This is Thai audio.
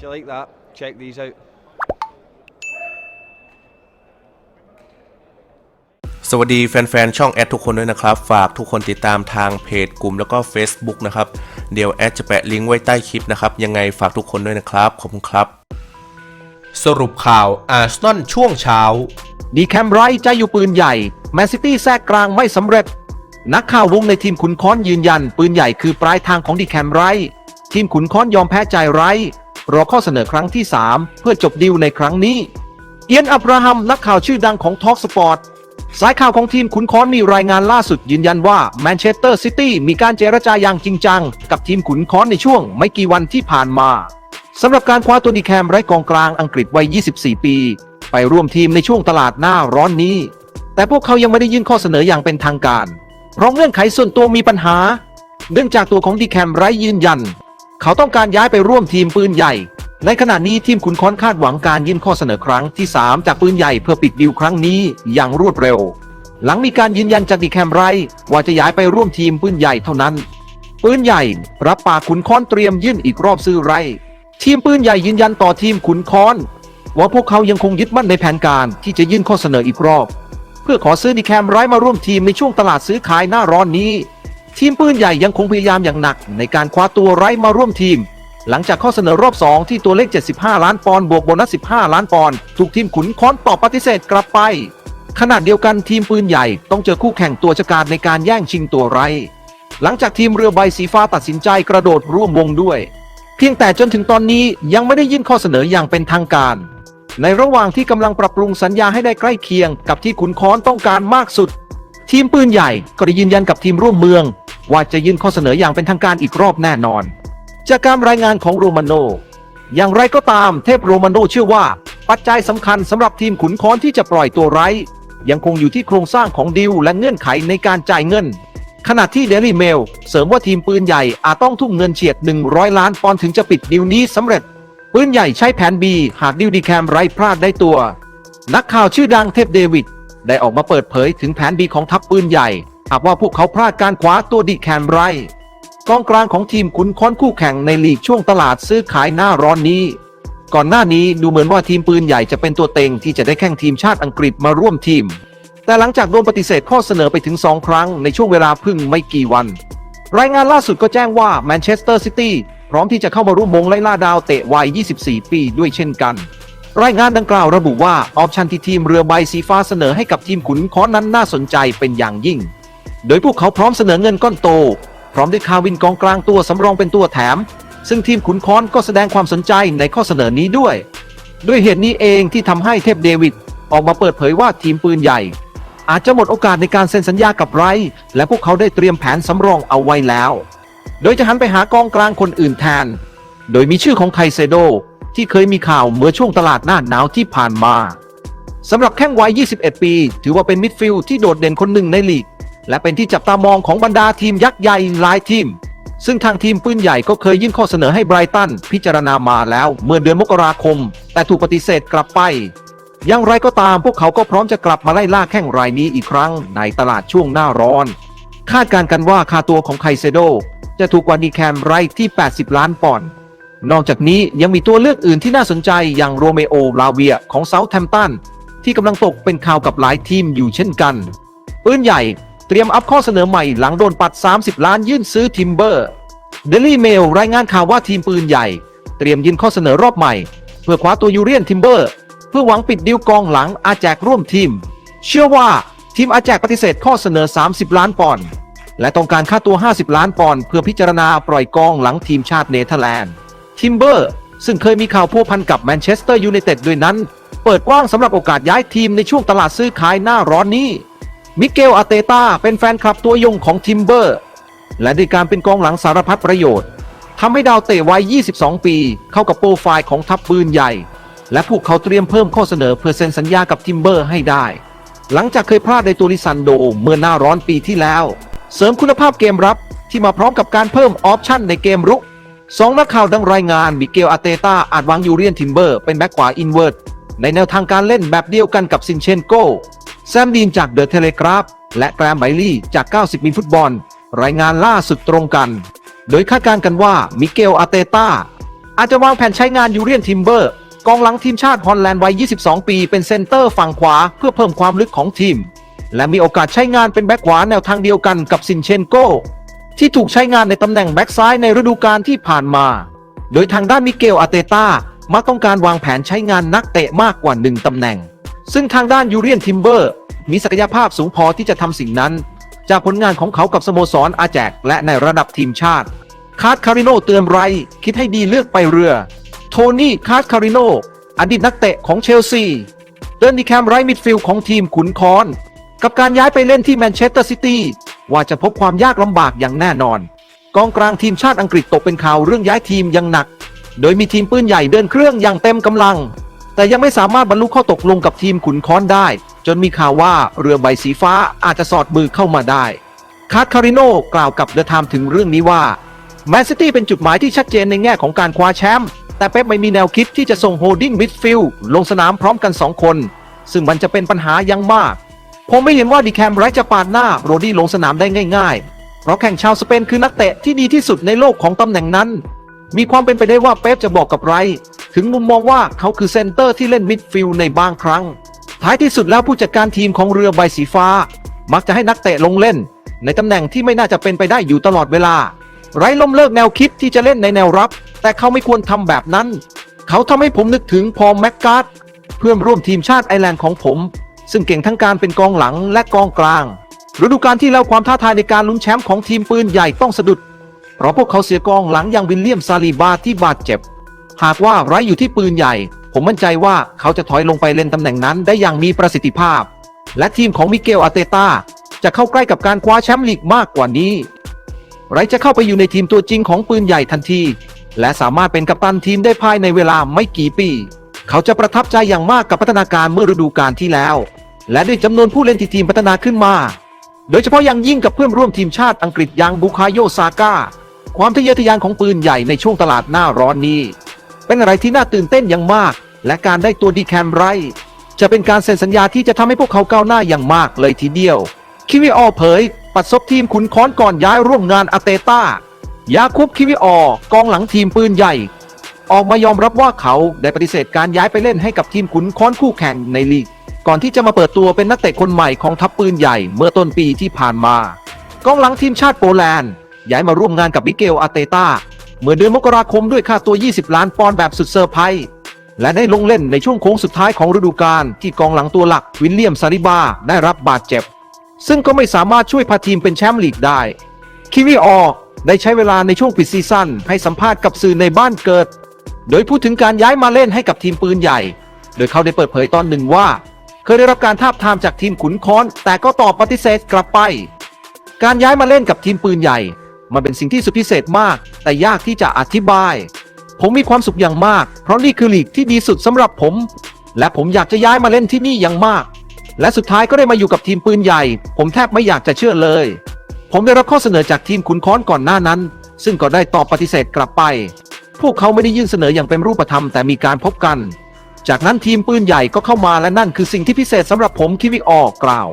If you like that, check these out. สวัสดีแฟนๆ ช่องแอดทุกคนด้วยนะครับ ฝากทุกคนติดตามทางเพจกลุ่มแล้วก็ Facebook นะครับ เดี๋ยวแอดจะแปะลิงก์ไว้ใต้คลิปนะครับ ยังไงฝากทุกคนด้วยนะครับ ขอบคุณครับ สรุปข่าวอาร์เซนอลช่วงเช้า ดีแคมไรท์ใจอยู่ปืนใหญ่ แมนซิตี้แทรกกลางไม่สำเร็จ นักข่าววงในทีมขุนค้อนยืนยัน ปืนใหญ่คือปลายทางของดีแคมไรท์ทีมขุนค้อนยอมแพ้ใจไรท์ รอข้อเสนอครั้งที่ 3 เพื่อจบดีลในครั้งนี้ เอียนอับราฮัมนักข่าวชื่อดังของทอ l k สปอร์ตสายข่าวของทีมขุนค้อนมีรายงานล่าสุดยืนยันว่าแมนเชสเตอร์ซิตี้มีการเจรจาอย่างจริงจัง กับทีมขุนค้อนในช่วงไม่กี่วันที่ผ่านมาสำหรับการคว้าตัวดีแคมไร้กองกลางอังกฤษวัย 24 ปี ไปร่วมทีมในช่วงตลาดหน้าร้อนนี้ แต่พวกเขายังไม่ได้ยื่นข้อเสนออย่างเป็นทางการ เพราะเงื่อนไขส่วนตัวมีปัญหา เนื่องจากตัวของดีแคมไร้ยืนยัน เขาต้องการย้ายไปร่วมทีมปืนใหญ่ ในขณะนี้ทีมขุนค้อนคาดหวังการยื่นข้อเสนอครั้งที่ 3 จากปืนใหญ่เพื่อปิดดีลครั้งนี้อย่างรวดเร็ว หลังมีการยืนยันจากดีแคมไรว่าจะย้ายไปร่วมทีมปืนใหญ่เท่านั้น ปืนใหญ่รับปากขุนค้อนเตรียมยื่นอีกรอบซื้อไร ทีมปืนใหญ่ยืนยันต่อทีมขุนค้อน ว่าพวกเขายังคงยึดมั่นในแผนการที่จะยื่นข้อเสนออีกรอบ เพื่อขอซื้อดีแคมไรมาร่วมทีมในช่วงตลาดซื้อขายหน้าร้อนนี้ ทีมปืนใหญ่ยังคงพยายามอย่างหนักในการคว้าตัวไรท์มาร่วมทีม หลังจากข้อเสนอรอบ 2 ที่ตัวเลข 75 ล้านปอนด์บวกโบนัส 15 ล้านปอนด์ถูกทีมขุนค้อนตอบปฏิเสธกลับไป ขณะเดียวกันทีมปืนใหญ่ต้องเจอคู่แข่งตัวชะกาจในการแย่งชิงตัวไรท์หลังจากทีมเรือใบสีฟ้าตัดสินใจกระโดดร่วมวงด้วย เพียงแต่จนถึงตอนนี้ยังไม่ได้ยื่นข้อเสนออย่างเป็นทางการ ในระหว่างที่กำลังปรับปรุงสัญญาให้ได้ใกล้เคียง กับที่ขุนค้อนต้องการมากสุด ทีมปืนใหญ่ก็ได้ยืนยันกับทีมร่วมเมือง ว่าจะยื่นข้อเสนออย่างเป็นทางการอีกรอบแน่นอน จากการรายงานของโรมาโน อย่างไรก็ตามเทพโรมาโนเชื่อว่า ปัจจัยสำคัญสำหรับทีมขุนค้อนที่จะปล่อยตัวไร้ ยังคงอยู่ที่โครงสร้างของดิวและเงื่อนไขในการจ่ายเงิน ขณะที่เดลี่เมลเสริมว่าทีมปืนใหญ่อาจต้องทุ่มเงินเฉียด 100 ล้านปอนด์ถึงจะปิดดิวนี้สำเร็จ ปืนใหญ่ใช้แผน B หากดิวดีแคมไร้พลาดได้ตัว นักข่าวชื่อดังเทพเดวิดได้ออกมาเปิดเผยถึงแผน B ของทัพปืนใหญ่ หากว่าพวกเขาพลาดการคว้าตัวดีแคมไรกองกลางของทีมขุนค้อนคู่แข่งในลีกช่วงตลาดซื้อขายหน้าร้อนนี้ ก่อนหน้านี้ดูเหมือนว่าทีมปืนใหญ่จะเป็นตัวเต็งที่จะได้แข่งทีมชาติอังกฤษมาร่วมทีม แต่หลังจากโดนปฏิเสธข้อเสนอไปถึง 2 ครั้งในช่วงเวลาเพึ่งไม่กี่วัน รายงานล่าสุดก็แจ้งว่าแมนเชสเตอร์ซิตี้พร้อมที่จะเข้ามาร่วมมงไล่ล่าดาวเตะวัย 24 ปีด้วยเช่นกัน รายงานดังกล่าวระบุว่าออปชันที่ทีมเรือใบสีฟ้าเสนอให้กับทีมขุนค้อนนั้นน่าสนใจเป็นอย่างยิ่ง โดยพวกเขาพร้อมเสนอเงินก้อนโต พร้อมด้วยคาวินกองกลางตัวสำรองเป็นตัวแถม ซึ่งทีมขุนค้อนก็แสดงความสนใจในข้อเสนอนี้ด้วย ด้วยเหตุนี้เองที่ทำให้เทพเดวิดออกมาเปิดเผยว่าทีมปืนใหญ่ อาจจะหมดโอกาสในการเซ็นสัญญากับไร และพวกเขาได้เตรียมแผนสำรองเอาไว้แล้ว โดยจะหันไปหากองกลางคนอื่นแทน โดยมีชื่อของไคเซโดที่เคยมีข่าวเมื่อช่วงตลาดหน้าหนาวที่ผ่านมาสำหรับแข้งวัย 21 ปี ถือว่าเป็นมิดฟิลด์ที่โดดเด่นคนหนึ่งในลีก และเป็นที่จับตามองของบรรดาทีมยักษ์ใหญ่หลายทีม ซึ่งทางทีมปืนใหญ่ก็เคยยื่นข้อเสนอให้ไบรตันพิจารณามาแล้วเมื่อเดือนมกราคม แต่ถูกปฏิเสธกลับไป อย่างไรก็ตามพวกเขาก็พร้อมจะกลับมาไล่ล่าแข้งรายนี้อีกครั้งในตลาดช่วงหน้าร้อน คาดการณ์กันว่าค่าตัวของไคเซโดจะถูกกว่าดีแคมไรท์ที่ 80 ล้านปอนด์นอกจากนี้ยังมีตัวเลือกอื่นที่น่าสนใจอย่างโรเมโอลาเวียของเซาท์แฮมป์ตันที่กำลังตกเป็นข่าวกับหลายทีมอยู่เช่นกัน ปืนใหญ่ เตรียมอัพข้อเสนอใหม่หลังโดนปัด 30 ล้านยื่นซื้อทิมเบอร์เดลี่เมลรายงานข่าวว่าทีมปืนใหญ่ เตรียมยื่นข้อเสนอรอบใหม่ เพื่อคว้าตัวยูเรียนทิมเบอร์ เพื่อหวังปิดดิวกองหลังอาแจกร่วมทีม เชื่อว่าทีมอาแจกปฏิเสธข้อเสนอ 30 ล้านปอนด์และต้องการค่าตัว 50 ล้านปอนด์เพื่อพิจารณาปล่อยกองหลังทีมชาติเนเธอร์แลนด์ทิมเบอร์ซึ่งเคยมีข่าวพัวพันกับแมนเชสเตอร์ยูไนเต็ดด้วยนั้น เปิดกว้างสำหรับโอกาสย้ายทีมในช่วงตลาดซื้อขายหน้าร้อนนี้ มิเกลอาเตตาเป็นแฟนคลับตัวยงของทิมเบอร์ และด้วยการเป็นกองหลังสารพัดประโยชน์ทำให้ดาวเตะวัย 22 ปี เข้ากับโปรไฟล์ของทัพปืนใหญ่ และพวกเขาเตรียมเพิ่มข้อเสนอเพื่อเซ็นสัญญากับทิมเบอร์ให้ได้ หลังจากเคยพลาดในตัวลิซันโดเมื่อหน้าร้อนปีที่แล้ว เสริมคุณภาพเกมรับที่มาพร้อมกับการเพิ่มออปชั่นในเกมรุกสองนักข่าวดังรายงานมิเกลอาเตตาอาจวางยูเรียนทิมเบอร์เป็นแบ็กขวาอินเวิร์ดในแนวทางการเล่นแบบเดียวกันกับซินเชนโก แซมดีนจากเดอะเทเลกราฟและแกรมไบลี่จาก 90 มิลฟุตบอล รายงานล่าสุดตรงกัน โดยคาดการณ์กันว่ามิเกลอาเตตาอาจจะวางแผนใช้งานยูเรียนทิมเบอร์ กองหลังทีมชาติฮอลแลนด์วัย 22 ปี เป็นเซนเตอร์ฝั่งขวาเพื่อเพิ่มความลึกของทีม และมีโอกาสใช้งานเป็นแบ็กขวาแนวทางเดียวกันกับซินเชนโกที่ถูกใช้งานในตำแหน่งแบ็กซ้ายในฤดูกาลที่ผ่านมา โดยทางด้านมิเกลอาเตตามักต้องการวางแผนใช้งานนักเตะมากกว่าหนึ่งตำแหน่ง ซึ่งทางด้านยูเรียนทิมเบอร์ มีศักยภาพสูงพอที่จะทำสิ่งนั้น จากผลงานของเขากับสโมสรอาแจก และในระดับทีมชาติ คาร์ดคาริโนเตือนไร คิดให้ดีเลือกไปเรือ โทนี่คาร์ดคาริโนอดีตนักเตะของเชลซีเดินดีแคมไรมิดฟิลด์ของทีมขุนคอน กับการย้ายไปเล่นที่แมนเชสเตอร์ซิตี้ว่าจะพบความยากลำบากอย่างแน่นอน กองกลางทีมชาติอังกฤษตกเป็นข่าวเรื่องย้ายทีมอย่างหนัก โดยมีทีมปืนใหญ่เดินเครื่องอย่างเต็มกำลัง แต่ยังไม่สามารถบรรลุข้อตกลงกับทีมขุนค้อนได้ จนมีข่าวว่าเรือใบสีฟ้าอาจจะสอดมือเข้ามาได้คาร์คาริโนกล่าวกับเดอะไทม์ถึงเรื่องนี้ว่าแมนซิตี้เป็นจุดหมายที่ชัดเจนในแง่ของการคว้าแชมป์แต่เป๊ปไม่มีแนวคิดที่จะส่งโฮดดิ้งมิดฟิลด์ลงสนามพร้อมกัน 2 คน ซึ่งมันจะเป็นปัญหายังมาก ผมไม่เห็นว่าดีแคมไรท์จะปาดหน้าโรดี้ลงสนามได้ง่าย ๆ เพราะแข่งชาวสเปนคือนักเตะที่ดีที่สุดในโลกของตำแหน่งนั้น มีความเป็นไปได้ว่าเป๊ปจะบอกกับไร ถึงมุมมองว่าเขาคือเซนเตอร์ที่เล่นมิดฟิลด์ในบางครั้ง ท้ายที่สุดแล้วผู้จัดการทีมของเรือใบสีฟ้า มักจะให้นักเตะลงเล่น ในตำแหน่งที่ไม่น่าจะเป็นไปได้อยู่ตลอดเวลา ไรล้มเลิกแนวคิดที่จะเล่นในแนวรับ แต่เขาไม่ควรทำแบบนั้น เขาทำให้ผมนึกถึงพอลแม็กการ์ดเพื่อนร่วมทีมชาติไอร์แลนด์ของผม ซึ่งเก่งทั้งการเป็นกองหลังและกองกลางฤดูกาลที่แล้วความท้าทายในการลุ้นแชมป์ของทีมปืนใหญ่ต้องสะดุด เพราะพวกเขาเสียกองหลังอย่างวิลเลียมซาลีบาที่บาดเจ็บ หากว่าไรอยู่ที่ปืนใหญ่ ผมมั่นใจว่าเขาจะถอยลงไปเล่นตำแหน่งนั้นได้อย่างมีประสิทธิภาพ และทีมของมิเกลอาเตตาจะเข้าใกล้กับการคว้าแชมป์ลีกมากกว่านี้ ไรจะเข้าไปอยู่ในทีมตัวจริงของปืนใหญ่ทันที และสามารถเป็นกัปตันทีมได้ภายในเวลาไม่กี่ปี เขาจะประทับใจอย่างมากกับพัฒนาการเมื่อฤดูกาลที่แล้ว และด้วยจำนวนผู้เล่นที่ทีมพัฒนาขึ้นมา โดยเฉพาะอย่างยิ่งกับเพื่อนร่วมทีมชาติอังกฤษอย่างบุคาโยซาก้า ความทะเยอทะยานของปืนใหญ่ในช่วงตลาดหน้าร้อนนี้ เป็นอะไรที่น่าตื่นเต้นอย่างมาก และการได้ตัวดีแคมไรจะเป็นการเซ็นสัญญาที่จะทำให้พวกเขาก้าวหน้าอย่างมากเลยทีเดียว คิวิออเผย ปัดซบทีมขุนค้อนก่อนย้ายร่วมงานอาเตต้ายาคุบคิวิออกองหลังทีมปืนใหญ่ ออกมายอมรับว่าเขาได้ปฏิเสธการย้ายไปเล่นให้กับทีมขุนค้อนคู่แข่งในลีก ก่อนที่จะมาเปิดตัวเป็นนักเตะคนใหม่ของทัพปืนใหญ่เมื่อต้นปีที่ผ่านมากองหลังทีมชาติโปแลนด์ ย้ายมาร่วมงานกับมิเกลอาเตตาเมื่อเดือนมกราคมด้วยค่าตัว 20 ล้านปอนด์แบบสุดเซอร์ไพรส์และได้ลงเล่นในช่วงโค้งสุดท้ายของฤดูกาลที่กองหลังตัวหลักวิลเลียมซาริบาได้รับบาดเจ็บ ซึ่งก็ไม่สามารถช่วยพาทีมเป็นแชมป์ลีกได้คิวิออได้ใช้เวลาในช่วงปิดซีซั่นให้สัมภาษณ์กับสื่อในบ้านเกิด โดยพูดถึงการย้ายมาเล่นให้กับทีมปืนใหญ่ โดยเขาได้เปิดเผยตอนหนึ่งว่า เคยได้รับการทาบทามจากทีมขุนค้อน แต่ก็ตอบปฏิเสธกลับไป การย้ายมาเล่นกับทีมปืนใหญ่ มันเป็นสิ่งที่สุดพิเศษมาก แต่ยากที่จะอธิบาย ผมมีความสุขอย่างมาก เพราะนี่คือลีกที่ดีสุดสำหรับผม และผมอยากจะย้ายมาเล่นที่นี่อย่างมาก และสุดท้ายก็ได้มาอยู่กับทีมปืนใหญ่ ผมแทบไม่อยากจะเชื่อเลย ผมได้รับข้อเสนอจากทีมขุนค้อนก่อนหน้านั้น ซึ่งก็ได้ตอบปฏิเสธกลับไป พวกเขาไม่ได้ยื่นเสนออย่างเป็นรูปธรรมแต่มีการพบกัน จากนั้นทีมปืนใหญ่ก็เข้ามาและนั่นคือสิ่งที่พิเศษสำหรับผมคิวิออกกล่าว